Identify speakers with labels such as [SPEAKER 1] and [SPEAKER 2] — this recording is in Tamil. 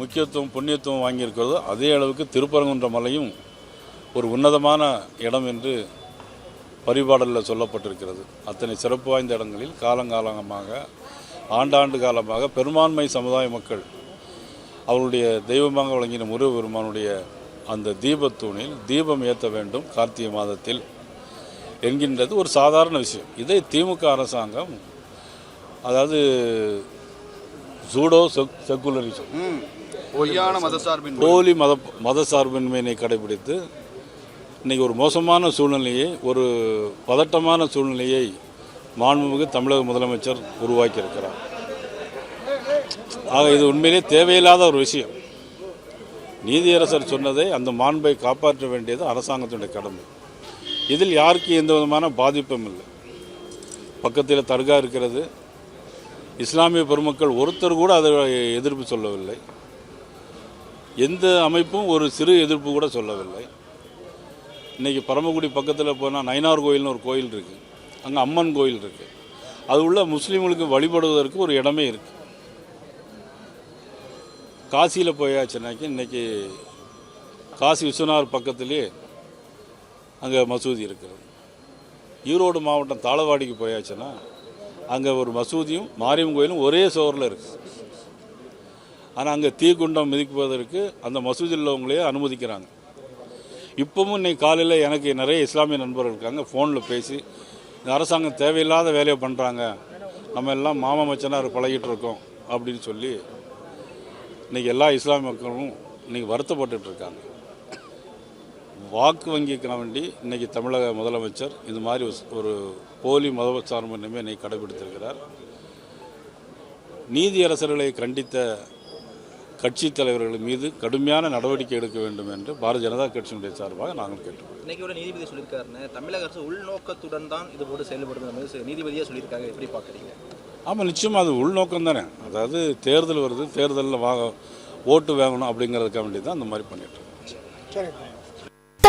[SPEAKER 1] முக்கியத்துவம் புண்ணியத்துவம் வாங்கியிருக்கிறதோ. அதே அளவுக்கு திருப்பரங்குன்ற மலையும் ஒரு உன்னதமான இடம் என்று பரிபாடலில் சொல்லப்பட்டிருக்கிறது. அத்தனை சிறப்பு வாய்ந்த இடங்களில் காலங்காலமாக ஆண்டாண்டு காலமாக பெரும்பான்மை சமுதாய மக்கள் அவருடைய தெய்வமாக வழங்கின முருகபெருமானுடைய அந்த தீபத்தூணில் தீபம் ஏற்ற வேண்டும் கார்த்திகை மாதத்தில் என்கின்றது ஒரு சாதாரண விஷயம். இதை திமுக அரசாங்கம் அதாவது ஜூடோ செக் செக்குலரிசம்
[SPEAKER 2] பொய்யான மதசார்பின்
[SPEAKER 1] போலி மத மத சார்பின்மையினை கடைபிடித்து இன்னைக்கு ஒரு மோசமான சூழ்நிலையை ஒரு பதட்டமான சூழ்நிலையை மாண்புமிகு தமிழக முதலமைச்சர் உருவாக்கியிருக்கிறார். ஆக இது உண்மையிலே தேவையில்லாத ஒரு விஷயம். நீதியரசர் சொன்னதை அந்த மாண்பை காப்பாற்ற வேண்டியது அரசாங்கத்தினுடைய கடமை. இதில் யாருக்கும் எந்த விதமான பாதிப்பும் இல்லை. பக்கத்தில் தர்கா இருக்கிறது இஸ்லாமிய பெருமக்கள் ஒருத்தர் கூட அதை எதிர்ப்பு சொல்லவில்லை. எந்த அமைப்பும் ஒரு சிறு எதிர்ப்பு கூட சொல்லவில்லை. இன்றைக்கி பரமக்குடி பக்கத்தில் போனால் நயினார் கோயில்னு ஒரு கோயில் இருக்குது அங்கே அம்மன் கோயில் இருக்குது அது உள்ள முஸ்லீம்களுக்கு வழிபடுவதற்கு ஒரு இடமே இருக்குது காசியில் போயாச்சுனாக்கி இன்றைக்கி காசி விஸ்வநாத் பக்கத்துலேயே அங்கே மசூதி இருக்கிறது ஈரோடு மாவட்டம் தாளவாடிக்கு போயாச்சுன்னா அங்கே ஒரு மசூதியும் மாரியம்மன் கோயிலும் ஒரே சோரில் இருக்குது ஆனால் அங்கே தீக்குண்டம் மிதிப்பதற்கு அந்த மசூதியில் உள்ளவங்களே அனுமதிக்கிறாங்க. இப்போவும் இன்னைக்கு காலையில் எனக்கு நிறைய இஸ்லாமிய நண்பர்கள் இருக்காங்க ஃபோனில் பேசி இந்த அரசாங்கம் தேவையில்லாத வேலையை பண்ணுறாங்க நம்ம எல்லாம் மாமா மச்சனார் பழகிட்டு இருக்கோம் அப்படின்னு சொல்லி இன்றைக்கி எல்லா இஸ்லாமிய மக்களும் இன்றைக்கி வருத்தப்பட்டுட்டு இருக்காங்க. வாக்கு வங்கிக்காக வேண்டி இன்றைக்கி தமிழக முதலமைச்சர் இந்த மாதிரி ஒரு- ஒரு போலி மத சார்பின்மை இன்னைக்கு கடைபிடித்திருக்கிறார். நீதியரசர்களை கண்டித்த கட்சி தலைவர்கள் மீது கடுமையான நடவடிக்கை எடுக்க வேண்டும் என்று பாரதிய ஜனதா கட்சியினுடைய சார்பாக நாங்கள் கேட்டுக்கொள்கிறோம்.
[SPEAKER 3] இன்னைக்கு ஒரு நீதிபதி சொல்லியிருக்காருன்னு தமிழக அரசு உள்நோக்கத்துடன் தான் இது போட்டு செயல்படுறது மாதிரி நீதிபதியாக சொல்லியிருக்காங்க. எப்படி பார்க்குறீங்க?
[SPEAKER 1] ஆமாம் நிச்சயமாக அது உள்நோக்கம் தானே. அதாவது தேர்தல் வருது தேர்தலில் வாங்க ஓட்டு வாங்கணும் அப்படிங்கிறதுக்காக வேண்டி தான் அந்த மாதிரி பண்ணிட்டு இருக்கோம்.